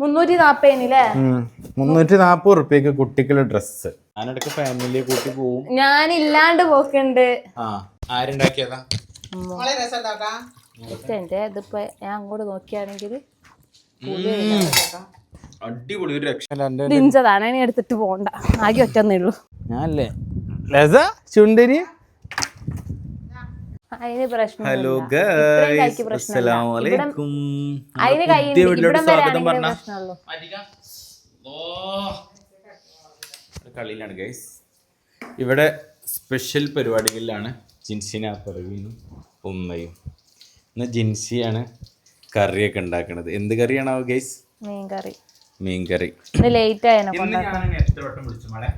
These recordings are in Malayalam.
മുന്നൂറ്റി നാപ്പതിനില്ലേ മുന്നൂറ്റി നാൽപ്പത് റുപ്യക്ക് കുട്ടിക്കുള്ള ഡ്രസ് ഞാനിടയ്ക്ക് ഫാമിലിയെ കൂട്ടി പോവും. ഞാൻ ഇല്ലാണ്ട് പോക്കുണ്ട്. ആ ആരുണ്ടാക്കിയതാ? എന്റെ ഇതിപ്പോ ഞാൻ അങ്ങോട്ട് നോക്കിയാണെങ്കിൽ അടിപൊളി ഒരു രക്ഷ. ഡിഞ്ചതാണ് ഇനി എടുത്തിട്ട് പോണ്ട. ആകെ ഒറ്റന്നേ ഉള്ളൂ. ഞാനല്ലേ? ലസ ചുണ്ടരി ഹലോ ഗൈസ് അസ്സലാമു അസ്സലാമലൈക്കും അതിന് കൈ പുതിയ വീട്ടിലോട്ട് ഇവിടം സ്വാഗതം പറഞ്ഞ. കളിയിലാണ് ഗൈസ് ഇവിടെ സ്പെഷ്യൽ പരിപാടികളിലാണ് ജിൻസിനെ പിറവിനും ഉമ്മയും. ഇന്ന് ജിൻസിയാണ് കറിയൊക്കെ ഉണ്ടാക്കുന്നത് എന്ത് കറിയാണാവോ ഗൈസ് മീൻ കറി മീൻ കറി ഇന്ന് ലേറ്റ് ആയിരുന്നു ഇന്ന് ഞാൻ എത്ര വട്ടം വിളിച്ചു മോളെ?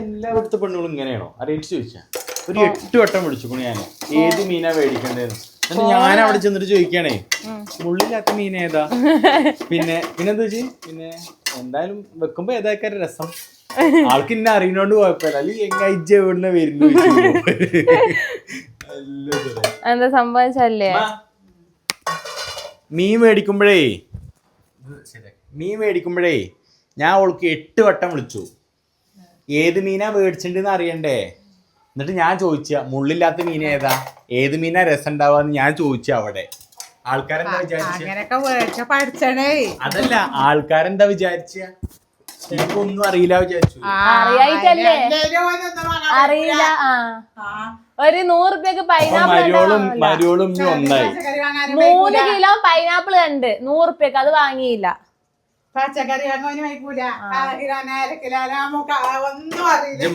എല്ലായിടത്തെ പെണ്ണുങ്ങളും ഇങ്ങനെയാണോ? അറിയിച്ചു ചോദിച്ചാ. ഒരു എട്ട് വട്ടം വിളിച്ചു ഞാൻ ഏത് മീനാ മേടിക്കണ്ടേന്ന്. എന്നിട്ട് ഞാൻ അവിടെ ചെന്നിട്ട് ചോദിക്കണേ. മുള്ളില്ലാത്ത മീൻ ഏതാ? പിന്നെ പിന്നെന്താ വെച്ച് പിന്നെ എന്തായാലും വെക്കുമ്പോ ഏതാക്കാര രസം? ആൾക്ക് ഇന്നെ അറിയണോണ്ട് കുഴപ്പമില്ല. അല്ലെങ്കിൽ എങ്ങാഴ്ച എവിടെ വരുന്നു എന്താ സംഭവിച്ചല്ലേ മീൻ മേടിക്കുമ്പോഴേ മീൻ മേടിക്കുമ്പോഴേ ഞാൻ അവൾക്ക് എട്ട് വട്ടം വിളിച്ചു. ഏത് മീനാ മേടിച്ചിട്ടുണ്ടെന്ന് അറിയണ്ടേ? എന്നിട്ട് ഞാൻ ചോദിച്ച മുള്ളില്ലാത്ത മീൻ ഏതാ? ഏത് മീനാ രസം ഉണ്ടാവാന്ന് ഞാൻ ചോദിച്ച അവിടെ. ആൾക്കാരെന്താ വിചാരിച്ച? അതല്ല ആൾക്കാരെന്താ വിചാരിച്ച? ഒന്നും അറിയില്ല വിചാരിച്ചു. അറിയായിട്ടല്ലേ? അറിയില്ല ഒരു നൂറ് റുപ്യക്ക് അപ്പൊ പൈനാപ്പിൾ മൂന്ന് കിലോ പൈനാപ്പിൾ ഉണ്ട് നൂറ് രൂപയ്ക്ക് അത് വാങ്ങിയില്ല. പച്ചക്കറി അങ്ങനെ വയ്ക്കൂല കിലോന അര കിലോന നമുക്ക് ഒന്നും അറിയില്ല. ഈ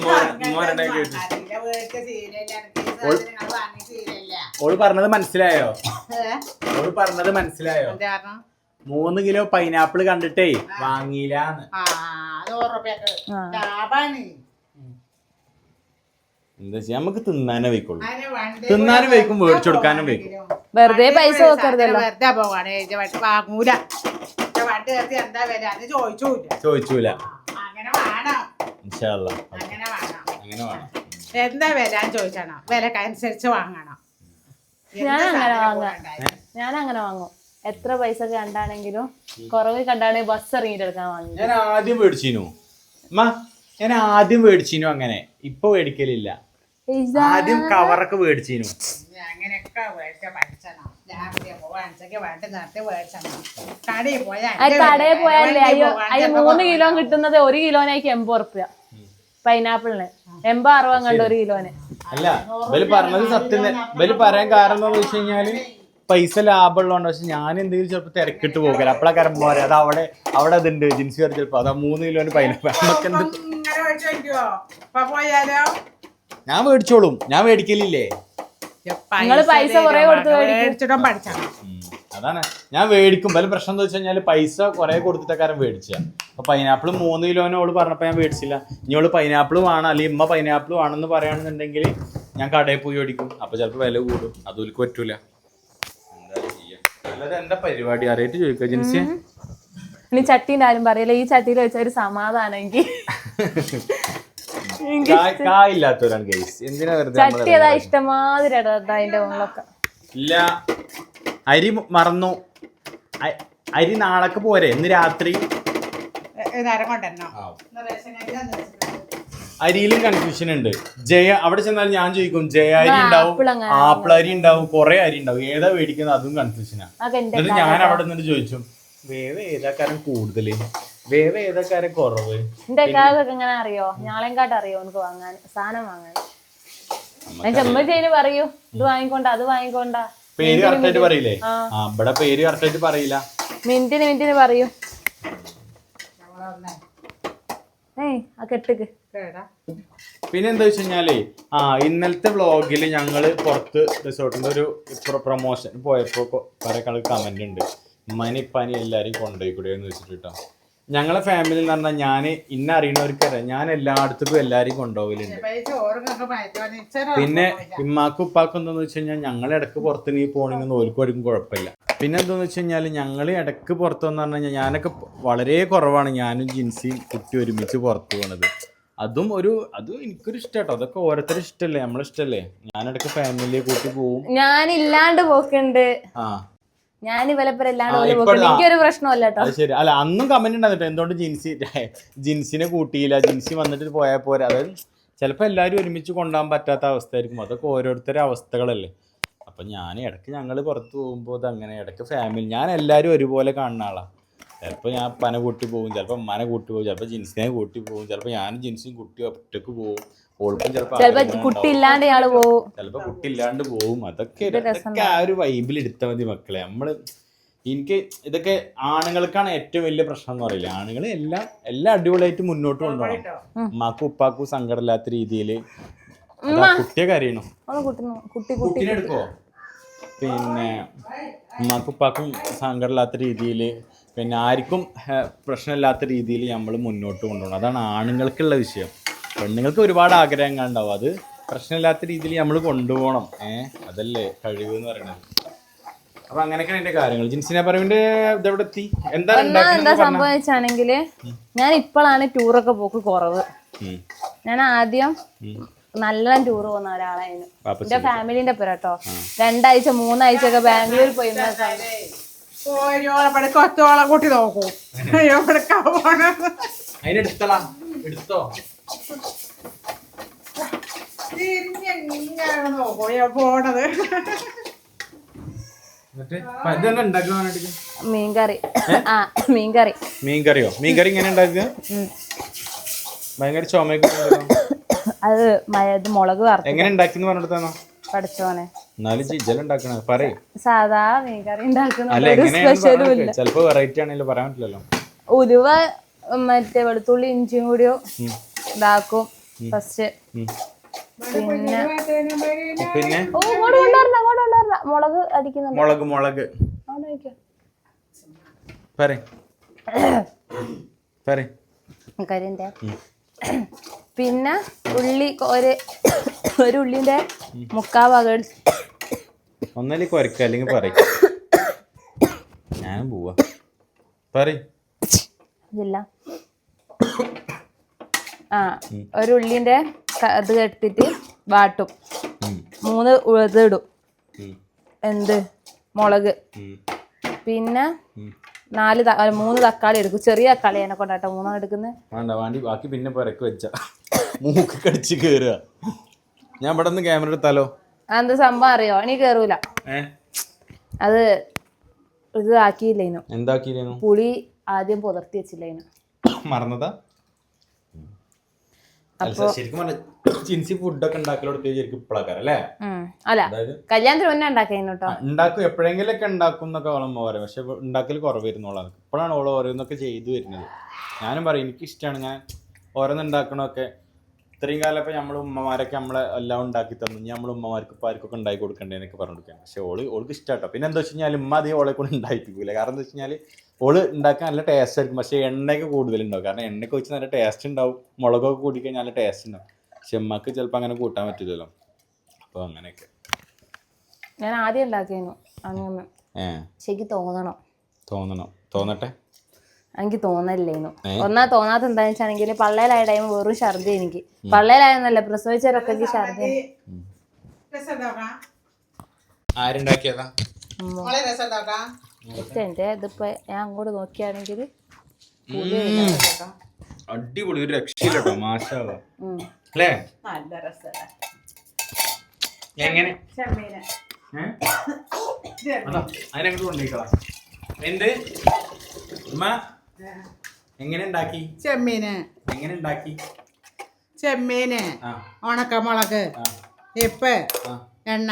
സാധനങ്ങൾ വാങ്ങി ശീലമില്ല. ഓൾ പറഞ്ഞത് മനസ്സിലായോ? ഓൾ പറഞ്ഞത് മനസ്സിലായോ? കാരണം? മൂന്ന് കിലോ പൈനാപ്പിൾ കണ്ടിട്ടേ വാങ്ങിയില്ലാന്ന്. എന്താ ചെയ്യാ? നമുക്ക് തിന്നാനേ വെക്കുള്ളൂ. തിന്നാനും വെക്കും മേടിച്ചു കൊടുക്കാനും വെക്കും വെറുതെ പൈസ വെക്കരുതല്ലോ. വെറുതെ വാങ്ങൂല. വണ്ടി എന്താ വില അത് ചോദിച്ചൂല. ചോദിച്ചൂല അങ്ങനെ വേണം. ഇൻഷാല്ല അങ്ങനെ വേണം. അങ്ങനെ വേണം. എന്താ വില ചോദിച്ചണം? വിലക്ക് അനുസരിച്ച് വാങ്ങണം? ഞാൻ അങ്ങനെ വാങ്ങാം ഞാൻ അങ്ങനെ വാങ്ങും. എത്ര പൈസ കണ്ടാണെങ്കിലും കുറവ് കണ്ടാണെങ്കിൽ ബസ് ഇറങ്ങിയിട്ട് എടുക്കാൻ വാങ്ങി ഞാൻ ആദ്യം മേടിച്ചിനു. അമ്മ ഞാൻ ആദ്യം മേടിച്ചിനു അങ്ങനെ. ഇപ്പൊ മേടിക്കലില്ല. ആദ്യം കവറൊക്കെ മേടിച്ചിനു. ഞാൻ അങ്ങനെയൊക്കെ മേടിച്ച പഠിച്ചണം കടയിൽ പോയാലേ അയ്യോ അയ്യോ മൂന്ന് കിലോ കിട്ടുന്നത് ഒരു കിലോനായിക്ക് എൺപത് റുപ്യ പൈനാപ്പിളിന്. എൺപത് അറുപത് കണ്ട ഒരു കിലോന്. അല്ല ബലി പറഞ്ഞത് സത്യം ബലി പറയാൻ കാരണം എന്താ വെച്ച് കഴിഞ്ഞാൽ പൈസ ലാഭമുള്ളതുകൊണ്ട് പക്ഷെ ഞാൻ എന്തെങ്കിലും ചിലപ്പോൾ തിരക്കിട്ട് പോകില്ല പോകല കരം പോരാ. അത് അവിടെ അവിടെ അതുണ്ട്. ജിൻസി വരെ ചിലപ്പോ അതാ മൂന്ന് കിലോന് പൈനാപ്പിൾ. നമുക്ക് എന്ത് ഞാൻ മേടിച്ചോളും. ഞാൻ മേടിക്കലില്ലേ? നിങ്ങൾ പൈസ കുറേ കൊടുത്ത് മേടിക്കും. മേടിച്ചിട്ടും പഠിച്ചണം ഉം. അതാണ്. ഞാൻ മേടിക്കും. വല്ല പ്രശ്നം എന്താ വെച്ച് കഴിഞ്ഞാൽ പൈസ കുറെ കൊടുത്തിട്ടക്കാരൻ മേടിച്ച. അപ്പൊ പൈനാപ്പിൾ മൂന്ന് കിലോന് ഓൾ പറഞ്ഞപ്പോ ഞാൻ മേടിച്ചില്ല. ഇനി ഓൾ പൈനാപ്പിൾ വേണം. അല്ലെങ്കിൽ ഇമ്മ പൈനാപ്പിൾ വേണമെന്ന് പറയുകയാണെന്നുണ്ടെങ്കിൽ ഞാൻ കടയിൽ പോയി മേടിക്കും. അപ്പൊ ചിലപ്പോ വില കൂടും. അതൊലിക്ക് പറ്റൂല. എന്താ ചെയ്യാ? അല്ലാതെ എന്താ പരിപാടി? അറിയിട്ട് ചോദിക്കുക ജിൻസി. ഇനി ചട്ടീന്റെ ആരും പറയില്ല? ഈ ചട്ടിയിൽ വെച്ച ഒരു സമാധാനെങ്കിൽ കായില്ലാത്തവരാണ് ഗൈസ് എന്തിനാ വെറുതെ ഇഷ്ടമാതിരി അതിന്റെ മുകളിലൊക്കെ ഇല്ല. അരി മറന്നു. അ- അരി നാളേക്ക് പോരെ. ഇന്ന് രാത്രി. നേരം ആ. കടയിൽ അരിയിലും കൺഫ്യൂഷൻ ഉണ്ട്. ജയ അവിടെ ചെന്നാൽ ഞാൻ ചോദിക്കും ജയ അരി ഉണ്ടാവും? ആപ്പിൾ അങ്ങനെ ആപ്പിൾ അരി ഉണ്ടാവും. കുറെ അരി ഉണ്ടാവും. ഏതാ മേടിക്കുന്നത് അതും കൺഫ്യൂഷനാ അതൊക്കെ എന്റെ എന്നിട്ട് ഞാൻ അവിടെ നിന്നിട്ട് ചോദിച്ചു വേവ് കാരണം കൂടുതൽ. വേവ് ഏതൊക്കെ കുറവ്? എന്റെ കാക്കൊക്കെ ഇങ്ങനെ അറിയോ? ഞാളെങ്കാട്ട് അറിയോ എനിക്ക് വാങ്ങാൻ സാധനം വാങ്ങാൻ. ഞാൻ ചെമ്മച്ചേന് പറയൂ. ഇത് വാങ്ങിക്കൊണ്ട അത് വാങ്ങിക്കൊണ്ട. പേര് കറക്റ്റ് ആയിട്ട് പറയില്ലേ? ആ. ഇവിടെ പേര് കറക്റ്റ് ആയിട്ട് പറയില്ല. മിനിറ്റിന് മിനിറ്റിന് പറയൂ. ഏയ് ആ കെട്ടുക്ക്. പിന്നെ എന്താ വെച്ച് കഴിഞ്ഞാലേ ആ ഇന്നലത്തെ വ്ളോഗിൽ ഞങ്ങൾ പുറത്ത് റിസോർട്ടിന്റെ ഒരു പ്രൊമോഷൻ പോയപ്പോ കൊ- കുറെ കളി കമന്റ് ഉണ്ട് മനി പനി എല്ലാരും കൊണ്ടുപോയി കൂടെ എന്ന് വെച്ചിട്ട് കേട്ടോ ഞങ്ങളെ ഫാമിലി എന്ന് പറഞ്ഞാൽ ഞാൻ ഇന്ന അറിയണവർക്കറിയാം. ഞാൻ എല്ലായിടത്തേക്കും എല്ലാരെയും കൊണ്ടുപോകലുണ്ട്. പിന്നെ ഇമ്മാക്കും ഉപ്പാക്കും എന്താന്ന് വെച്ച് കഴിഞ്ഞാൽ ഞങ്ങൾ ഇടയ്ക്ക് പുറത്ത് നീ പോണെങ്കിൽ ഓൽക്കും ആർക്കും കുഴപ്പമില്ല. പിന്നെ എന്താന്ന് വെച്ച് കഴിഞ്ഞാൽ ഞങ്ങൾ ഇടയ്ക്ക് പുറത്ത് വന്നു പറഞ്ഞു കഴിഞ്ഞാൽ ഞാനൊക്കെ വളരെ കുറവാണ് ഞാനും ജിൻസിയും കുട്ടി ഒരുമിച്ച് പുറത്ത് പോണത്. അതും ഒരു അതും എനിക്കൊരു ഇഷ്ടാട്ടോ. അതൊക്കെ ഓരോരുത്തരും ഇഷ്ടല്ലേ? നമ്മളെ ഇഷ്ടല്ലേ? ഞാനിടക്ക് ഫാമിലിയെ കൂട്ടി പോവും. ഞാൻ ഇല്ലാണ്ട് പോക്കുണ്ട്. ആ. ഞാൻ എനിക്കൊരു പ്രശ്നമല്ല ശരി. അല്ല അന്നും കമന്റ് ഉണ്ടായിരുന്നു എന്തുകൊണ്ട് ജിൻസി ജിൻസിനെ കൂട്ടിയില്ല? ജിൻസി വന്നിട്ട് പോയാൽ പോരാ? അതായത് ചിലപ്പോൾ എല്ലാവരും ഒരുമിച്ച് കൊണ്ടുപോകാൻ പറ്റാത്ത അവസ്ഥയായിരിക്കും. അതൊക്കെ ഓരോരുത്തരുടെ അവസ്ഥകളല്ലേ. അപ്പം ഞാൻ ഇടയ്ക്ക് ഞങ്ങൾ പുറത്ത് പോകുമ്പോൾ അത് അങ്ങനെ ഇടയ്ക്ക് ഫാമിലി ഞാൻ എല്ലാവരും ഒരുപോലെ കാണുന്ന ആളാണ് ചിലപ്പോൾ ഞാൻ പന കൂട്ടി പോകും ചിലപ്പോൾ മന കൂട്ടി പോകും ചിലപ്പോൾ ജിൻസിനെ കൂട്ടി പോകും ചിലപ്പോൾ ഞാനും ജിൻസും കുട്ടി ഒറ്റയ്ക്ക് പോകും. ഓൾക്കും ചിലപ്പോൾ ചിലപ്പോ കുട്ടി ഇല്ലാണ്ട് പോകും പോവും ചിലപ്പോ കുട്ടി ഇല്ലാണ്ട് പോവും അതൊക്കെ അതൊക്കെ ആ ഒരു വൈബിൽ എടുത്താൽ മതി മക്കളെ. നമ്മൾ എനിക്ക് ഇതൊക്കെ ആണുങ്ങൾക്കാണ് ഏറ്റവും വലിയ പ്രശ്നം എന്ന് പറയില്ല. ആണുങ്ങൾ എല്ലാം എല്ലാം അടിപൊളിയായിട്ട് മുന്നോട്ട് കൊണ്ടുപോകണം ഉമ്മാക്കും ഉപ്പാക്കും സങ്കടമില്ലാത്ത രീതിയിൽ കുട്ടിയെ കരയണം. കുട്ടിനെടുക്കോ കുട്ടീനെ എടുക്കോ പിന്നെ ഉമ്മാക്കും ഉപ്പാക്കും സങ്കടമില്ലാത്ത രീതിയിൽ പിന്നെ ആർക്കും പ്രശ്നമില്ലാത്ത രീതിയിൽ നമ്മൾ മുന്നോട്ട് കൊണ്ടുപോകണം. അതാണ് ആണുങ്ങൾക്കുള്ള വിഷയം. പെണ്ണുങ്ങൾക്ക് ഒരുപാട് ആഗ്രഹങ്ങൾ ഉണ്ടാവും. അത് പ്രശ്നമില്ലാത്ത രീതിയിൽ നമ്മൾ കൊണ്ടുപോകണം. ഏഹ് അതല്ലേ കഴിവ് എന്ന് പറയുന്നത് അപ്പൊ അങ്ങനെയൊക്കെയാണ് എന്റെ കാര്യങ്ങൾ. ജിൻസിനെ പറയുമ്പോൾ ഇതെവിടെ എത്തി? എന്താ എന്താ? സംഭവിച്ചാണെങ്കിൽ ഞാൻ ഇപ്പോഴാണ് ടൂറൊക്കെ പോക്ക് കുറവ്. ഞാൻ ആദ്യം നല്ല ടൂർ പോകുന്ന ഒരാളായിരുന്നു. എന്റെ ഫാമിലിന്റെ പേരാട്ടോ രണ്ടാഴ്ച മൂന്നാഴ്ച ഒക്കെ ബാംഗ്ലൂർ പോയി കൊത്തോളം കൂട്ടി നോക്കൂ. അതിനെടുത്തളാ എടുത്തോ. തിരിഞ്ഞെങ്ങനെ നോക്കൂ. പോണത്. മീൻകറി. ആ മീൻകറി. മീൻകറിയോ? മീൻകറി ഇങ്ങനെ ഉണ്ടാക്കുക. ഭയങ്കര ചോമയൊക്കെ. അത് മുളക് എങ്ങനെ പറഞ്ഞെടുത്താന്നോ പഠിച്ചോനെ. സാധാ മീൻകറി ഉണ്ടാക്കുന്ന അല്ല ഒരു എങ്ങനെയാണ് സ്പെഷ്യലും ഇല്ല. ചിലപ്പോ വെറൈറ്റി ആണെങ്കിലും പറയാൻ പറ്റില്ലല്ലോ. ഉലുവ മറ്റേ വെളുത്തുള്ളി ഇഞ്ചിയും കൂടിയോ ഇതാക്കും ഫസ്റ്റ് പിന്നെ മുളക് അടിക്കുന്നുണ്ട്. മുളക് മുളക്. പറയ്. പറയ്. കരിന്റെ പിന്നെ ഉള്ളി ഒരു ഒരു ഉള്ളിന്റെ മുക്കാ ഭാഗം ഒന്നല്ലേ കൊരക്ക അല്ലെങ്കിൽ പറയ്. ഞാൻ പോവാ. പറയ്. ഇതില്ല ആ ഒരു ഉള്ളിന്റെ ഇത് എടുത്തിട്ട് വാട്ടും. മൂന്ന് ഇത് ഇടും. എന്ത്? മുളക്. പിന്നെ. നാല് മൂന്ന് തക്കാളി എടുക്കും. ചെറിയ തക്കാളി എന്നെ കൊണ്ടാട്ടോ മൂന്നാണ് എടുക്കുന്നത് വേണ്ട വാണ്ടി ബാക്കി പിന്നെ പുരക്ക് വെച്ച. മൂക്ക് കടിച്ച് കേറുക. ഞാൻ ഇവിടെ നിന്ന് ക്യാമറ എടുത്താലോ? അത് സംഭവം അറിയോ? ഇനി കേറൂല. അത് ഇത് ആക്കിയില്ലേനു. എന്താക്കിയില്ലേനു? പുളി ആദ്യം പുതർത്തി വെച്ചില്ലേനു. മറന്നതാ? ചിൻസി ഫുഡൊക്കെ അല്ലേ? ഉം. അല്ല അതായത് കല്യാണത്തിന് മുന്നേ ഉണ്ടാക്കിയിരുന്നു കേട്ടോ ആ, ഉണ്ടാക്കും എപ്പോഴെങ്കിലൊക്കെ ഉണ്ടാക്കും എന്നൊക്കെ ഓളമ്മ പറയും. പക്ഷെ ഉണ്ടാക്കൽ കുറവായിരുന്നോളാണ് ഇപ്പോഴാണ് ഓൾ. ഓരോന്നൊക്കെ ചെയ്തു വരുന്നത്. ഞാനും പറയും എനിക്ക് ഇഷ്ടമാണ് ഞാൻ ഓരോന്ന് ഉണ്ടാക്കണമൊക്കെ ഇത്രയും കാലം ഇപ്പം നമ്മൾ ഉമ്മമാരൊക്കെ നമ്മളെ എല്ലാം ഉണ്ടാക്കി തന്നു. ഇനി നമ്മൾ ഉമ്മമാർക്ക് ഇപ്പം ആർക്കൊക്കെ ഉണ്ടാക്കി കൊടുക്കണ്ടേ എന്നൊക്കെ പറഞ്ഞു കൊടുക്കാൻ പക്ഷെ ഓൾ ഓൾക്ക് ഇഷ്ടാട്ടോ. പിന്നെ എന്താ വെച്ച് കഴിഞ്ഞാൽ ഉമ്മ അതേ ഓളെ കൊണ്ട് ഉണ്ടായിപ്പിക്കൂല. കാരണം എന്താ വെച്ച് കഴിഞ്ഞാൽ ഓൾ ഉണ്ടാക്കാൻ നല്ല ടേസ്റ്റ് ആയിരിക്കും. പക്ഷേ എണ്ണയൊക്കെ കൂടുതലുണ്ടാവും. കാരണം എണ്ണയൊക്കെ വെച്ച് നല്ല ടേസ്റ്റ് ഉണ്ടാവും. മുളകൊക്കെ കൂടി കഴിഞ്ഞാൽ നല്ല ടേസ്റ്റ് ഉണ്ടാവും. പക്ഷെ ഉമ്മക്ക് ചിലപ്പോൾ അങ്ങനെ കൂട്ടാൻ പറ്റില്ലല്ലോ. അപ്പോൾ അങ്ങനെയൊക്കെ. ഞാൻ ആദ്യം ഉണ്ടാക്കിയിരുന്നു. അങ്ങനെ ശരിക്കും തോന്നണം. തോന്നണം. തോന്നട്ടെ? എനിക്ക് തോന്നല്ലേനു. ഏ? ഒന്നാ തോന്നാത്ത എന്താന്ന് വെച്ചാണെങ്കിൽ പള്ളയിലായ ടൈം വെറും ഛർദി എനിക്ക്. പള്ളയിലായെന്നല്ല പ്രസവിച്ചവരൊക്കെ ഛർദി ആരുണ്ടാക്കിയതാ? മോളെ രസം ഉണ്ടാക്കാം എന്റെ ഇതിപ്പോ ഞാൻ അങ്ങോട്ട് നോക്കിയാണെങ്കിൽ അടിപൊളി ഒരു രക്ഷയില്ല കേട്ടോ മാഷാവാ. അല്ലേ? നല്ല എങ്ങനെ? അതിനങ്ങോട്ട് കൊണ്ടുപോയിക്കളാ. എന്ത്? ഉമ്മ? എങ്ങനെ ഉണ്ടാക്കി? ചെമ്മീന്. എങ്ങനെ ഉണ്ടാക്കി? ചെമ്മീന്. ഉണക്കമുളക്. ഇപ്പ്. എണ്ണ.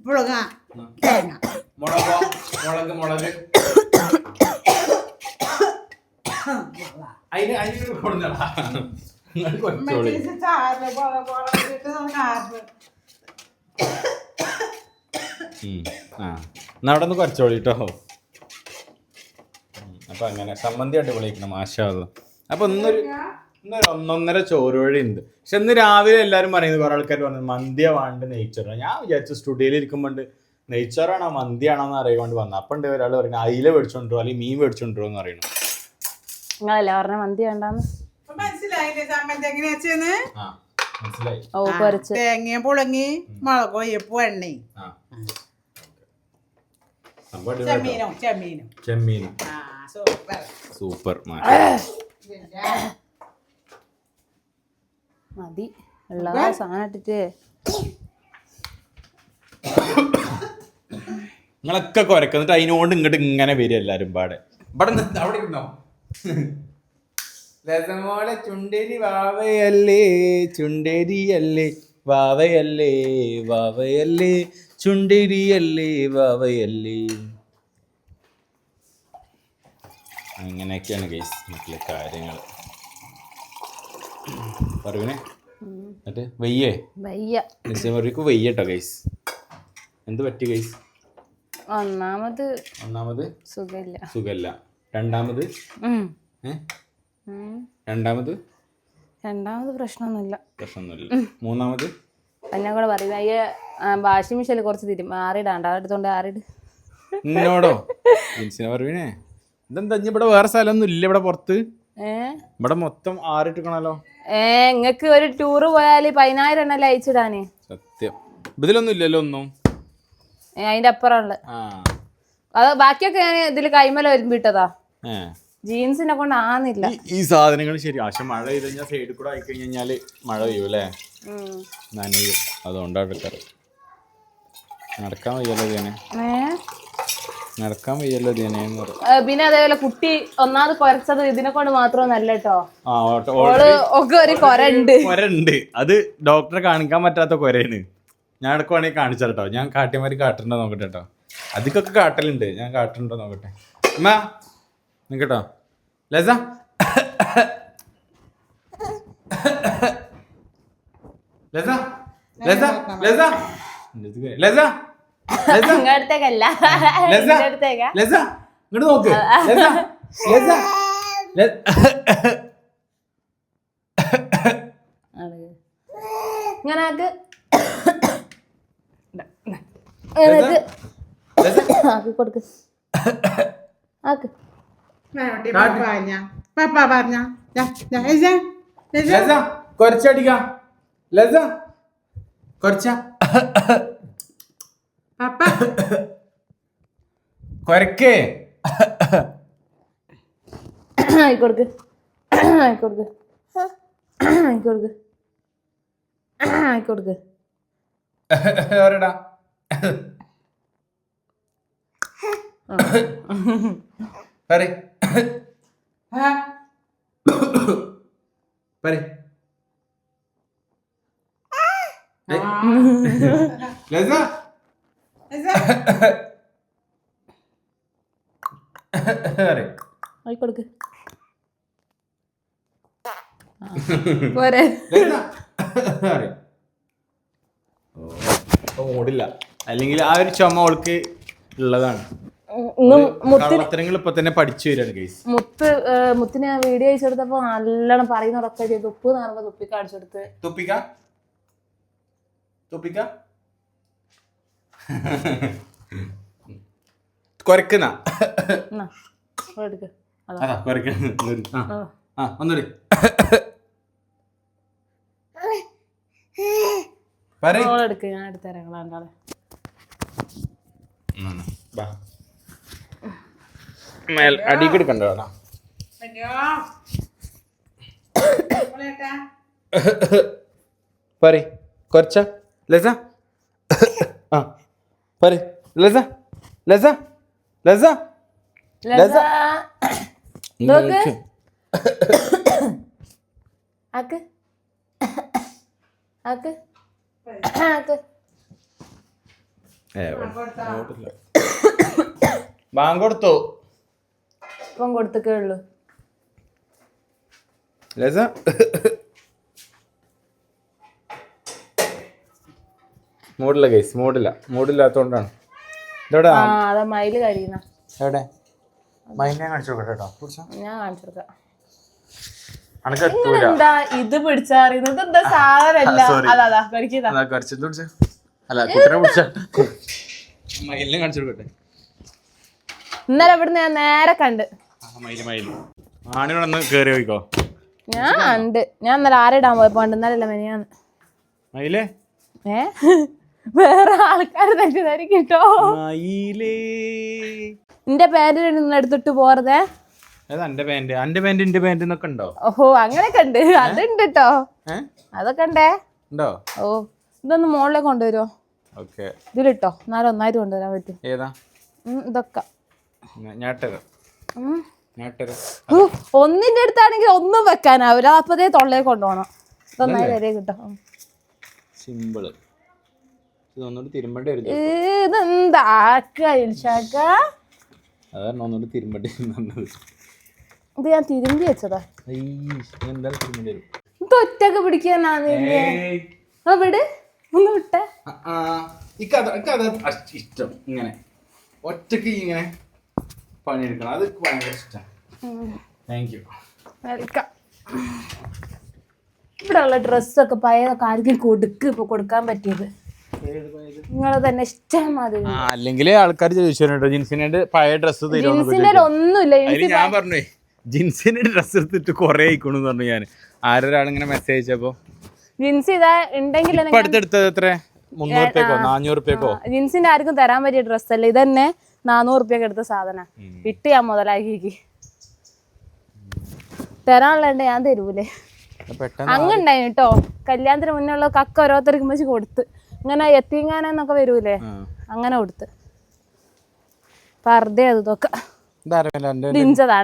ആ. തേങ്ങ. മുളകോ? മുളക് മുളക്. അതിന് അതിന് കൊടുന്നടാ. നിങ്ങൾ കുറച്ചോളി ചാറ് മുളക് മുളക് ചാറ്. ആ. എന്നാ അവിടെ ഒന്ന് കുറച്ചോളി കേട്ടോ അപ്പൊ അങ്ങനെ സമ്മന്തി അടിപൊളിക്കണം മാഷാള്ള അപ്പൊ ഇന്നൊരു ഇന്നൊരു ഒന്നൊന്നര ചോറുവഴി ഉണ്ട് പക്ഷെ ഇന്ന് രാവിലെ എല്ലാവരും പറയുന്നത് കുറെ ആൾക്കാർ പറഞ്ഞു മന്തിയ വാണ്ട് നെയ്ച്ചോറാണ് ഞാൻ വിചാരിച്ചു സ്റ്റുഡിയോയിൽ ഇരിക്കുമ്പോണ്ട് നെയ്ച്ചോറാണോ മന്തിയാണോ എന്ന് അറിയാണ്ട് വന്നു. അപ്പൊ ഉണ്ട് ഒരാൾ പറയുന്നത് അയില മേടിച്ചോണ്ടോ അല്ലെങ്കിൽ മീൻ മേടിച്ചോണ്ടോ എന്ന് അറിയണം നിങ്ങളല്ലേ പറഞ്ഞ മന്തി വേണ്ടാന്ന്. ഇപ്പൊ മനസ്സിലായില്ലേ ചമ്മന്തി എങ്ങനെയാ വെച്ചെന്ന്? ആ മനസ്സിലായി. ഓ കുറച്ച് തേങ്ങയും പുളങ്ങി മുളകും ഇപ്പും എണ്ണയും. ആ. സംഭവം അടിപൊളിയാട്ടോ. ചെമ്മീനും ചെമ്മീനും. ചെമ്മീനും. ആ സൂപ്പർ. സൂപ്പർ. ഇതിന്റെ മതി. എല്ലാ സാധനം ഇട്ടിട്ട്. നിങ്ങളൊക്കെ കുരക്കുന്നിട്ട് അതിനോണ്ട് ഇങ്ങോട്ട് ഇങ്ങനെ വരും എല്ലാരും പാടെ. ഇവിടെ നിന്ന് അവിടെ ഇരുന്നോ? രസമോളെ ചുണ്ടേരി വാവയല്ലേ ചുണ്ടേരിയല്ലേ വാവയല്ലേ വാവയല്ലേ ചുണ്ടേരിയല്ലേ വാവയല്ലേ. അങ്ങനെയൊക്കെയാണ് കേസ് മറ്റുള്ള കാര്യങ്ങൾ പറയൂനെ എന്നിട്ട് വെയ്യേ? വയ്യ. നിശ്ചയമറിക്ക് വയ്യട്ടോ ഗൈസ് എന്ത് പറ്റി ഗൈസ് ഒന്നാമത് ഒന്നാമത് സുഖമില്ല. സുഖല്ല രണ്ടാമത്? ഉം. ഏ? ഉം. രണ്ടാമത്? രണ്ടാമത് പ്രശ്നമൊന്നുമില്ല. പ്രശ്നമൊന്നുമില്ല. മൂന്നാമത്? എന്നെ കൂടെ പറയും അയ്യ വാഷിംഗ് മെഷീനിൽ കുറച്ച് തിരും ആറിടാണ്ട് അതെടുത്തോണ്ട് ആറിട് എന്നോടോ ജിൻസിനെ പറയണേ ഇതെന്താ ഇഞ്ഞി ഇവിടെ വേറെ സ്ഥലമൊന്നും ഇല്ല ഇവിടെ പുറത്ത്. ഏ? ഇവിടെ മൊത്തം ആറിട്ടിക്കണല്ലോ ഏ നിങ്ങക്ക് ഒരു ടൂറ് പോയാൽ പതിനായിരം എണ്ണല്ലേ അയച്ചിടാന്? സത്യം. ഇതിലൊന്നും ഇല്ലല്ലോ ഒന്നും. ഏ അതിന്റെ അപ്പുറമുള്ള. അത് ബാക്കിയൊക്കെ ഞാൻ ഇതിൽ കൈമല ഒരുമ്പിട്ടതാ. ജീൻസിനെ കൊണ്ട് ആന്നില്ല ഈ- സാധനങ്ങൾ ശരി പക്ഷെ മഴ പെയ്ത് കഴിഞ്ഞാൽ സൈഡിൽ കൂടെ ആയി കഴിഞ്ഞാൽ മഴ പെയ്യും അല്ലേ. നനയും. അതുകൊണ്ടാണ് എടുക്കാറ് നടക്കാൻ വയ്യല്ലോ ഇതിനെ? നടക്കാൻ വയ്യല്ലോ പിന്നെ അതേപോലെ കുട്ടി ഒന്നാമത് കുറച്ചത് ഇതിനെ കൊണ്ട് മാത്രം നല്ല കേട്ടോ ഒക്കെ ഒരു കൊരണ്ട്. കൊരണ്ട്. അത് ഡോക്ടറെ കാണിക്കാൻ പറ്റാത്ത കൊരയാണ് ഞാൻ എടുക്കുവാണെങ്കിൽ കാണിച്ചു കേട്ടോ ഞാൻ കാട്ടിയമാര് കാട്ടുണ്ടോ നോക്കട്ടെ കേട്ടോ അതിക്കൊക്കെ കാട്ടലുണ്ട്. ഞാൻ കാട്ടുണ്ടോ നോക്കട്ടെ. അമ്മ നിക്കട്ടോ. ലസ ലസ. ലസ. ലസ. ലസ. ലസ. ഇങ്ങടുത്തേക്കാ ലസ. ഇങ്ങോട്ട് നോക്ക്. ലസ. ലസ. ല- ഇങ്ങനെ ആക്ക്. കൊടുക്ക്. കുറച്ചടിക്ക. ലസ. കുറച്ച. കൊരക്കേ ആയിക്കൊടുക്ക് ആയിക്കൊടുക്ക് ആയിക്കൊടുക്ക് ആയിക്കൊടുക്ക് പറ പറ ലസ പറ ആയിക്കൊടുക്ക്. പോരെ. ലസ പറ ഓ ഇപ്പൊ അല്ലെങ്കിൽ ആ ഒരു ചുമ അവൾക്ക് ഉള്ളതാണ്. കള്ളത്തരങ്ങൾ ഇപ്പൊ തന്നെ പഠിച്ചു വരികയാണ് കേസ് മുത്ത് മുത്തിന് ഞാൻ വീഡിയോ അയച്ചു കൊടുത്തപ്പോ നല്ലോണം പറയുന്നതൊക്കെ ചെയ്ത് ഉപ്പ് എന്ന് പറയുമ്പോ തുപ്പി കാണിച്ചു കൊടുത്ത് തുപ്പിക്ക? തുപ്പിക്ക? കൊരക്കുന്ന. അതാ. കൊരക്കുന്ന ആ ഒന്നുകൂടി ഞാൻ എടുത്തരാം. മേൽ പറ കുറച്ച ലസ ആ. പറ. ലസ ലസ ലസ. ലസ. നോക്ക്. ആക്ക്. ആക്ക്. ആക്ക്. ബാങ്ക് കൊടുത്തോ. ഇപ്പം കൊടുത്തൊക്കെ ഉള്ളു. ലസ. മൂടില്ല ഗൈസ് മൂടില്ല മൂടില്ലാത്തോണ്ടാണ് ഇതെവിടെ? ആ അതാ മയിൽ കഴിയുന്ന എവിടെ? മൈനെ കാണിച്ചു ഞാൻ കാണിച്ചു കൊടുക്കാം. അനക്ക് എത്തൂല. എന്താ ഇത് പിടിച്ചറിയുന്നത് എന്താ സാധനല്ല. അതാ അതാ അല്ല കുട്ടനെ കുടിച്ച. മയിലിനെ കാണിച്ചു കൊടുക്കട്ടെ. ഇന്നലെ ഇവിടുന്ന് ഞാൻ നേരെ കണ്ട്. ആ, മയിൽ മയിൽ. ആണിവിടെ കേറി പോയിക്കോ ഞാൻ ഉണ്ട് ഞാൻ ഇന്നലെ ആരെ ഇടാൻ പോയപ്പോണ്ട് ഇന്നലെ മെനിയാന്ന് മയിലേ? ഏ? വേറെ ആൾക്കാർ തെറ്റിദ്ധരിക്കും കേട്ടോ നിന്റെ പാന്റ് നിന്ന് എടുത്തിട്ട് പോറതേ അത് പാന്റ് അന്റെ പാന്റ് എന്റെ പാന്റ് എന്നൊക്കെ ഉണ്ടോ? ഓഹോ അങ്ങനെയൊക്കെ ഉണ്ട്. അതുണ്ട് കേട്ടോ അതൊക്കെ ഉണ്ടേ. ഉണ്ടോ? ഓ ഇതൊന്ന് മോളിലേക്ക് കൊണ്ടുവരുമോ ഓക്കെ. ഇതിലിട്ടോ. എന്നാലും ഒന്നായിട്ട് കൊണ്ടുവരാൻ പറ്റും. ഏതാ? ഇതൊക്കെ. ഞാട്ടര. ഞാട്ടര. ഹൂ, ഒന്നിന്റെ അടുത്താണെങ്കിൽ ഒന്നും വെക്കാനാവില്ല. അപ്പതേ തൊള്ളയെ കൊണ്ടുപോകണം. ഇതൊന്നായി വരെ കിട്ടും. സിമ്പിൾ ഇതൊന്നുകൂടി തിരുമ്പേണ്ടി വരും ഇതെന്താ ഇൽഷാക്ക അതാണ് ഒന്നുകൂടി തിരുമ്പേണ്ടി വന്നത് ഇത് ഞാൻ തിരുമ്പി വെച്ചതാ. എന്തായാലും തിരുമ്പേണ്ടി വരും. ഇത് ഒറ്റയ്ക്ക് പിടിക്കാനാണ് ഒന്ന് വിട്ടെ. ഇഷ്ടം ഇങ്ങനെ. ഒറ്റയ്ക്ക് ഇങ്ങനെ പണിയെടുക്കണം. അത് ഭയങ്കര ഇഷ്ടം. താങ്ക് യു വെൽക്കം ഇവിടെ ഉള്ള ഡ്രസ്സൊക്കെ പഴയതൊക്കെ ആർക്കും കൊടുക്ക് ഇപ്പൊ കൊടുക്കാൻ പറ്റിയത്. നിങ്ങൾ തന്നെ ഇഷ്ടം അല്ലെങ്കിൽ ആൾക്കാർ ചോദിച്ചു ജിൻസിനായിട്ട് പഴയ ഡ്രസ്സ് ജീൻസിന്റെ ഒന്നുമില്ല. ഞാൻ പറഞ്ഞു ജിൻസിന്റെ ഡ്രസ്സ് എടുത്തിട്ട് കൊറേ ആയിക്കണു പറഞ്ഞു ഞാൻ ആരൊരാളിങ്ങനെ മെസ്സേജ് അയച്ചപ്പോ? ജീൻസ് ഇതാ ഉണ്ടെങ്കിൽ ഇപ്പൊ അടുത്തെടുത്തത് എത്ര? മുന്നൂറ് റുപ്യക്കോ നാനൂറ് റുപ്യക്കോ ജീൻസിന്റെ ആർക്കും തരാൻ പറ്റിയ ഡ്രസ് അല്ല? ഇത് തന്നെ നാനൂറ് റുപ്യൊക്കെ എടുത്ത സാധന. വിട്ട് ഞാൻ മുതലാക്കി തരാനുള്ളതുണ്ട് ഞാൻ തരൂലേ? പെട്ടെന്ന് അങ്ങുണ്ടായി കേട്ടോ കല്യാണത്തിന് മുന്നേ ഉള്ള കക്ക ഓരോരുത്തർക്കും വെച്ച് കൊടുത്ത്. ഇങ്ങനെ എത്തിങ്ങാനെന്നൊക്കെ വരൂലേ. അങ്ങനെ കൊടുത്ത്. പർദ്ദ അത് ഇതൊക്കെ.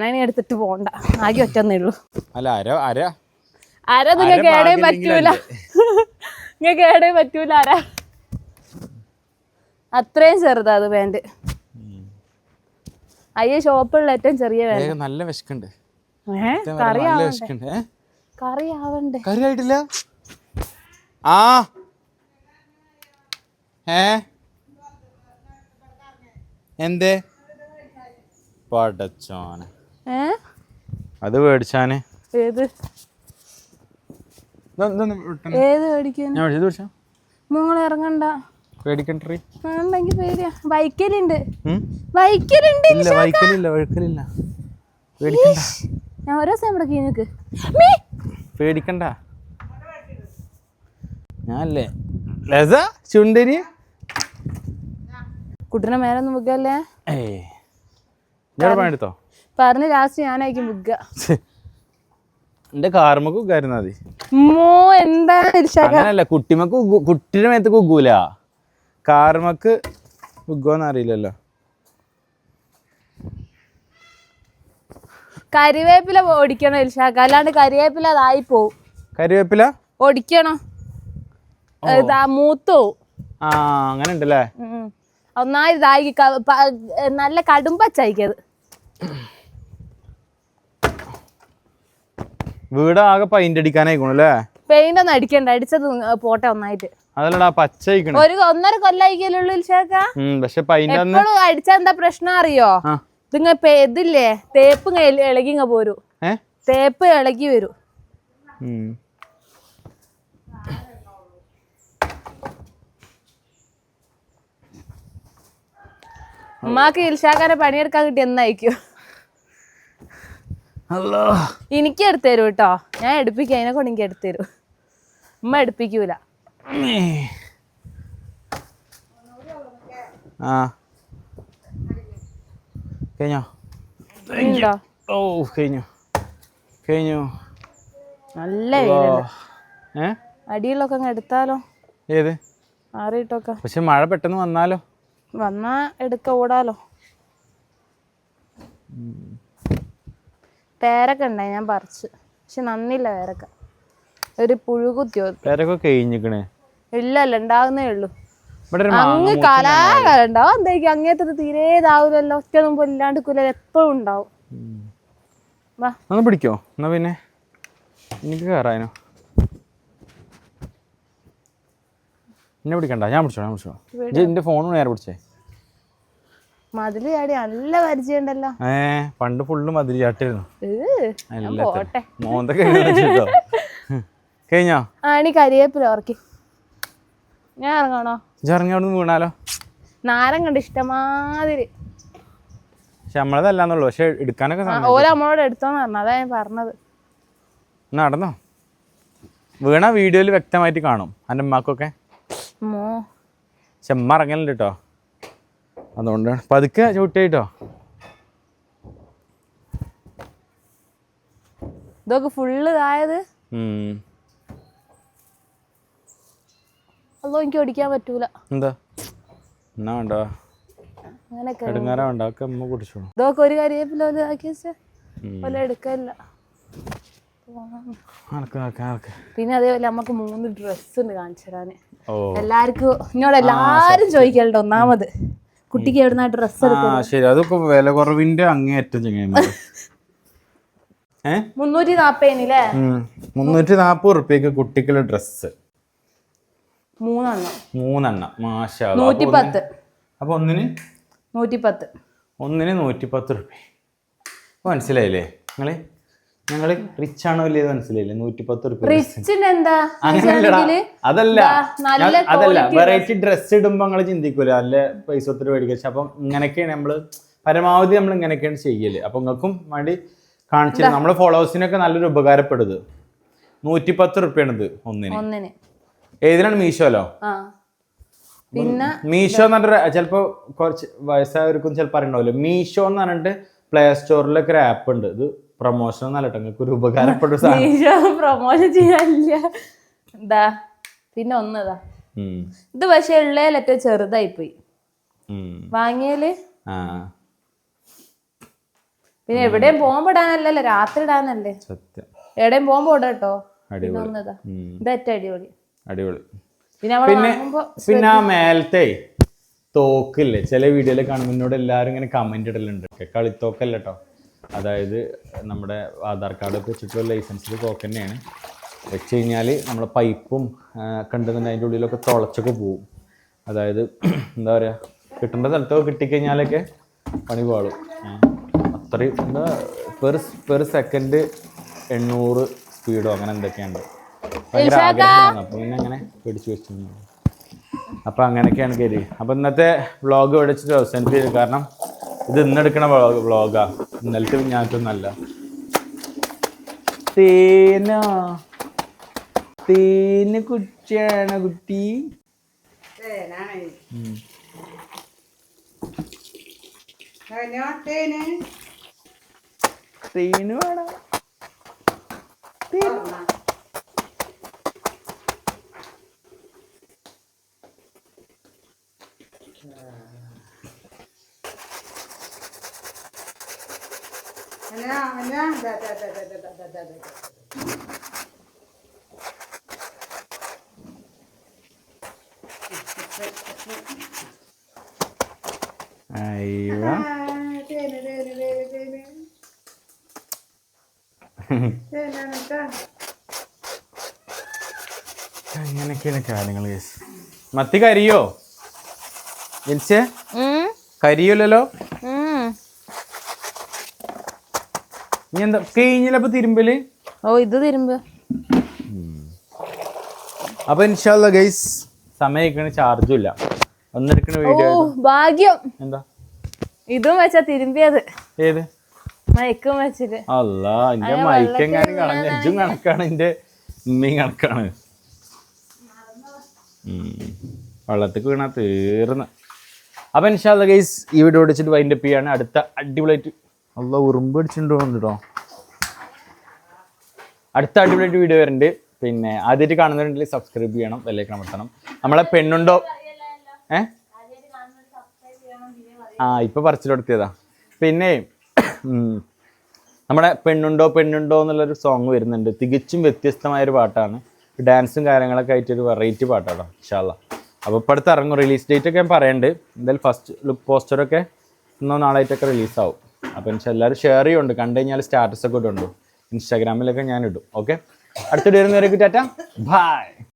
ഇനി എടുത്തിട്ട് പോണ്ട. ആകെ ഒറ്റന്നേ ഉള്ളൂ അല്ല അര അര ആരാ നിങ്ങൾക്ക് ഏടേ പറ്റൂല? നിങ്ങൾക്ക് ഏടേ പറ്റൂല അത്രയും ചെറുതാ അത് പാന്റ്. അയ്യ ഷോപ്പുള്ള ഏറ്റവും ചെറിയ പാന്റ്. നല്ല വിശക്കുണ്ട്. കറി ആവണ്ടേ കറി ആവണ്ടേ കറി ആയിട്ടില്ല? ആ. ഏ? എന്തേ? പടച്ചോനെ. ഏ? അത് മേടിച്ചാന്. ഏത്. ഏത് മേടിക്കാൻ? ഇറങ്ങണ്ട. പേടിക്കണ്ടേ വേണ്ടെങ്കിൽ പേടിയാ. വൈക്കലുണ്ട്. വൈക്കലുണ്ട് ഇല്ല വൈക്കലില്ല വഴുക്കലില്ല. പേടിക്കണ്ട. ഞാൻ ഓരോ ദിവസം ഇവിടെ കീഞ്ഞക്ക് പേടിക്കണ്ട. ഞാനല്ലേ. ലസ ചുണ്ടരി കുട്ടീനെ മേലൊന്നും ഒന്ന് മുഖല്ലേ പണിയെടുത്തോ? പറഞ്ഞ് ലാസ്റ്റ് ഞാനായിരിക്കും മുഖ എന്റെ കാർമക്ക് ഉഗ്ഗായിരുന്നു അത് മോ എന്താ അങ്ങനല്ല കുട്ടിമക്ക് കുട്ടിയുടെ മേത്തക്ക് ഉഗ്ഗൂല കാർമക്ക് ഉഗ്ഗോന്ന് അറിയില്ലല്ലോ. കരിവേപ്പില ഇൽഷാക്ക അല്ലാണ്ട് കരിവേപ്പില അതായി പോവും. കരിവേപ്പില? മൂത്തോ ആ അങ്ങനെ ഉണ്ടല്ലേ ഒന്നായി ഇതായി നല്ല കടുമ്പച്ചായിക്കത് വീട് ആകെ പെയിന്റ് അടിക്കാനായിക്കണു അല്ലേ? പെയിന്റ് ഒന്നും അടിക്കണ്ട അടിച്ചത് പോട്ടെ ഒന്നായിട്ട്. അതല്ലടാ പച്ച അയക്കണേ ഒരു ഒന്നര കൊല്ലായിക്കലുള്ളൂ ഇൽഷാക്ക ഉം പക്ഷെ എപ്പോഴും അടിച്ചാ എന്താ പ്രശ്നം അറിയോ? ഇതിങ്ങ ഇതില്ലേ തേപ്പ് ഇങ്ങ ഇള- ഇളകി ഇങ്ങ പോരൂ. തേപ്പ് ഇളകി വരൂ. ഉമ്മാക്ക് ഇൽഷാക്കാരെ പണിയെടുക്കാൻ കിട്ടി എന്നായിരിക്കും. ഹലോ എനിക്ക് എടുത്തരൂ കേട്ടോ ഞാൻ എടുപ്പിക്കും. അതിനെ കൊണ്ട് എനിക്ക് എടുത്തരൂ തരൂ. ഉമ്മ എടുപ്പിക്കൂല. ആ. കഴിഞ്ഞോ? ഉണ്ടോ? ഓ കഴിഞ്ഞു. കഴിഞ്ഞു. നല്ല അടിയിലൊക്കെ അങ്ങ് എടുത്താലോ? ഏത്? മാറിയിട്ടൊക്കെ. പക്ഷെ മഴ പെട്ടെന്ന് വന്നാലോ? വന്നാ എടുക്ക ഓടാലോ. പേരക്ക ഉണ്ടായി ഞാൻ പറിച്ച്. പക്ഷെ നന്നില്ല പേരക്ക. ഒരു പുഴു കുത്തിയോ പേരൊക്കെ കഴിഞ്ഞിക്കണേ? ഇല്ല അല്ല ഉണ്ടാകുന്നേ ഉള്ളൂ അങ്ങ് കലാകാലം ഉണ്ടാവും. എന്തായിരിക്കും? അങ്ങേത്തത് തീരെ ഇതാവൂലല്ലോ. ഒറ്റ മുമ്പ് ഇല്ലാണ്ട് കുല എപ്പോഴും ഉണ്ടാവും. ഒന്ന് പിടിക്കോ? എന്നാ പിന്നെ. എനിക്ക് കയറാനോ എന്നെ പിടിക്കണ്ട. ഞാൻ പിടിച്ചോ ഞാൻ പിടിച്ചോ എന്റെ ഫോൺ നേരെ പിടിച്ചേ. മതിൽ ചാടി നല്ല പരിചയമുണ്ടല്ലോ. ഏ പണ്ട് ഫുള്ള് മതിരി ചാട്ടിരുന്നു. മോന്തൊക്കെ കഴിഞ്ഞോ? ആണി കരിവേപ്പില ഓർക്കി ഞാൻ ഇറങ്ങണോ? ഇറങ്ങി അവിടെ നിന്ന് വീണാലോ? നാരം കണ്ട് ഇഷ്ടമാതിരി. പക്ഷെ നമ്മളതല്ലാന്നുള്ളൂ. പക്ഷെ എടുക്കാനൊക്കെ ഓരോ നമ്മളോട് എടുത്തോന്ന് പറഞ്ഞു അതാ ഞാൻ പറഞ്ഞത്. നടന്നോ? വീണ വീഡിയോയിൽ വ്യക്തമായിട്ട് കാണും. എന്റെ ഉമ്മാക്കൊക്കെ. മോ. ചെമ്മ ഇറങ്ങലുണ്ട് കേട്ടോ അതുകൊണ്ടാണ് പതുക്കെ ചവിട്ടിയായിട്ടോ ഇതൊക്കെ ഫുള്ള് ഇതായത്. അതോ എനിക്ക് ഓടിക്കാൻ പറ്റൂല. എന്താ? എന്നാ വേണ്ട. എടുങ്ങാറ ഒക്കെ അമ്മ ഇതൊക്കെ ഒരു എടുക്കല്ല പിന്നെ അതേപോലെ നമുക്ക് മൂന്ന് ഡ്രസ്സ് ഉണ്ട് കാണിച്ചു തരാന്. എല്ലാവർക്കും എന്നോട് എല്ലാരും ചോദിക്കലുണ്ട്. ഒന്നാമത്. കുട്ടിക്ക് എവിടെ ഡ്രസ് ശരി. അതൊക്കെ വില കുറവിന്റെ അങ്ങേയറ്റം ചങ്ങായിമാർ മുന്നൂറ്റി നാപ്പത് റുപ്യക്ക് കുട്ടിക്കുള്ള ഡ്രസ് മൂന്നെണ്ണം. മൂന്നെണ്ണം. മാഷാ ഒന്നിന്? നൂറ്റി പത്ത് ഒന്നിന് റുപ്യ മനസ്സിലായില്ലേ? ഞങ്ങൾ റിച്ച് ആണോ ഇല്ലേ മനസ്സിലായില്ലേ. റുപ്യ റിച്ചിന് എന്താ അങ്ങനെയല്ലടാ അതല്ല. അതല്ല. വെറൈറ്റി ഡ്രസ് ഇടുമ്പോ നിങ്ങൾ ചിന്തിക്കൂല. നല്ല പൈസ ഒത്തിരി മേടിക്കുക അപ്പൊ ഇങ്ങനെയൊക്കെയാണ് നമ്മൾ പരമാവധി നമ്മൾ ഇങ്ങനെയൊക്കെയാണ് ചെയ്യൽ. അപ്പൊ നിങ്ങൾക്കും വേണ്ടി കാണിച്ചു നമ്മളെ ഫോളോവേഴ്സിനൊക്കെ നല്ലൊരു ഉപകാരപ്പെടുത്. നൂറ്റിപ്പത്ത് റുപ്യാണിത് ഒന്നിന്. ഒന്നിന്. ഏതിനാണ്? മീഷോലോ? പിന്നെ മീഷോ എന്ന് പറഞ്ഞ ചിലപ്പോ കുറച്ച് വയസ്സായവർക്കും ചിലപ്പോൾ അറിയണ്ടാവില്ല മീഷോ എന്ന് പറഞ്ഞിട്ട് പ്ലേ സ്റ്റോറിലൊക്കെ ഒരു ആപ്പ് ഉണ്ട്. ഇത് പ്രൊമോഷൻ എന്നല്ല കേട്ടോ നിങ്ങൾക്ക് ഒരു ഉപകാരപ്പെട്ട പ്രൊമോഷൻ ചെയ്യാനില്ല. എന്താ പിന്നെ ഒന്നതാ. ഇത് പക്ഷെ ഉള്ളതിലേറ്റവും ചെറുതായി പോയി. വാങ്ങിയാൽ? പിന്നെ എവിടെയും പോകുമ്പോ ഇടാനല്ലേ രാത്രി ഇടാനല്ലേ? സത്യം. എവിടെയും പോകുമ്പോ ഇടാ കേട്ടോ അടിപൊളി. ഇതേറ്റ അടിപൊളി. അടിപൊളി. പിന്നെ പിന്നെ ആ മേലത്തെ തോക്കില്ലേ? ചില വീഡിയോയിൽ കാണുമ്പോൾ എല്ലാരും എല്ലാവരും ഇങ്ങനെ കമന്റ് ഇടലുണ്ട്. കളിത്തോക്കല്ല കേട്ടോ അതായത് നമ്മുടെ ആധാർ കാർഡ് ഒക്കെ വെച്ചിട്ടുള്ള ലൈസൻസിൽ ടോക്കൺ തന്നെയാണ് വെച്ച് കഴിഞ്ഞാൽ നമ്മളെ പൈപ്പും കണ്ടെന്നുണ്ട് അതിന്റെ ഉള്ളിലൊക്കെ തുളച്ചൊക്കെ പോവും. അതായത് എന്താ പറയുക കിട്ടേണ്ട സ്ഥലത്തൊക്കെ കിട്ടിക്കഴിഞ്ഞാലൊക്കെ പണി പാളും. അത്രയും എന്താ പെർ പെർ സെക്കൻഡ് എണ്ണൂറ് സ്പീഡോ അങ്ങനെ എന്തൊക്കെയുണ്ട്. ഭയങ്കര ആഗ്രഹമാണ്. അപ്പോൾ പിന്നെ അങ്ങനെ പിടിച്ചു വെച്ചു അപ്പം അങ്ങനെയൊക്കെയാണ് കയറി അപ്പം ഇന്നത്തെ വ്ളോഗ് ഇവിടെ വെച്ചിട്ട് അവസാനിപ്പിച്ചത് കാരണം ഇത് ഇന്നെടുക്കണ വ്ളോഗാ. ഇന്നലത്തെ ഞാനൊന്നല്ല തേന. തേന് കുറ്റിയാണ് കുട്ടി. തേനു തേന്. തേന് വേണം. അല്ല അവന് അയ്യോ മത്തി കരിയോ? കരിയല്ലോ ഇനി എന്താ കഴിഞ്ഞില്ലപ്പോ തിരുമ്പൽ? ഓ ഇത് തിരുമ്പ്. അപ്പൊ ഇൻഷാല്ല ഗൈസ് സമയം ചാർജും ഇല്ല ഒന്നെടുക്കണ ഓ വീഡിയോ ഭാഗ്യം. എന്താ? ഇതും വെച്ചാ തിരുമ്പിയത്. ഏത്? മയക്കും വെച്ചിട്ട്. അല്ല എന്റെ മയക്കെങ്ങാനും കണക്ക് എജും കണക്കാണ് എന്റെ ഉമ്മയും കണക്കാണ്. ഉം. വെള്ളത്തിക്ക് വീണാ തീർന്ന്. അപ്പൊ ഇൻഷാല്ല ഗൈസ് ഈ വീഡിയോ ഓടിച്ചിട്ട് വൈൻഡപ്പ് ചെയ്യാണ്. അടുത്ത അടിപൊളിയായിട്ട് അല്ല ഉറുമ്പ് അടിച്ചിട്ടുണ്ടോ കേട്ടോ അടുത്ത അടിപൊളിയായിട്ട് വീഡിയോ വരുന്നുണ്ട്. പിന്നെ ആദ്യമായിട്ട് കാണുന്നുണ്ടെങ്കിൽ സബ്സ്ക്രൈബ് ചെയ്യണം ബെല്ലേക്ക് അമർത്തണം. നമ്മളെ പെണ്ണുണ്ടോ? ഏ? ആ ഇപ്പൊ നടത്തിയതാ പിന്നെ നമ്മുടെ പെണ്ണുണ്ടോ പെണ്ണുണ്ടോ എന്നുള്ളൊരു സോങ് വരുന്നുണ്ട്. തികച്ചും വ്യത്യസ്തമായ ഒരു പാട്ടാണ് ഡാൻസും കാര്യങ്ങളൊക്കെ ആയിട്ടൊരു വെറൈറ്റി പാട്ടാണ് ഇൻഷാല്ല അപ്പോൾ ഇപ്പോഴത്തെ ഇറങ്ങും. റിലീസ് ഡേറ്റ് ഒക്കെ ഞാൻ പറയുന്നുണ്ട് എന്തായാലും ഫസ്റ്റ് ലുക്ക് പോസ്റ്ററൊക്കെ ഇന്നോ നാളായിട്ടൊക്കെ റിലീസാവും അപ്പോൾ എനിക്ക് എല്ലാവരും ഷെയർ ചെയ്യുന്നുണ്ട് കണ്ടു കഴിഞ്ഞാൽ സ്റ്റാറ്റസ് ഒക്കെ ഇടുന്നുണ്ട് ഇൻസ്റ്റാഗ്രാമിലൊക്കെ ഞാൻ ഇടും. ഓക്കെ അടുത്തിടെ വരുന്നവരേക്ക് ടാറ്റ. ബൈ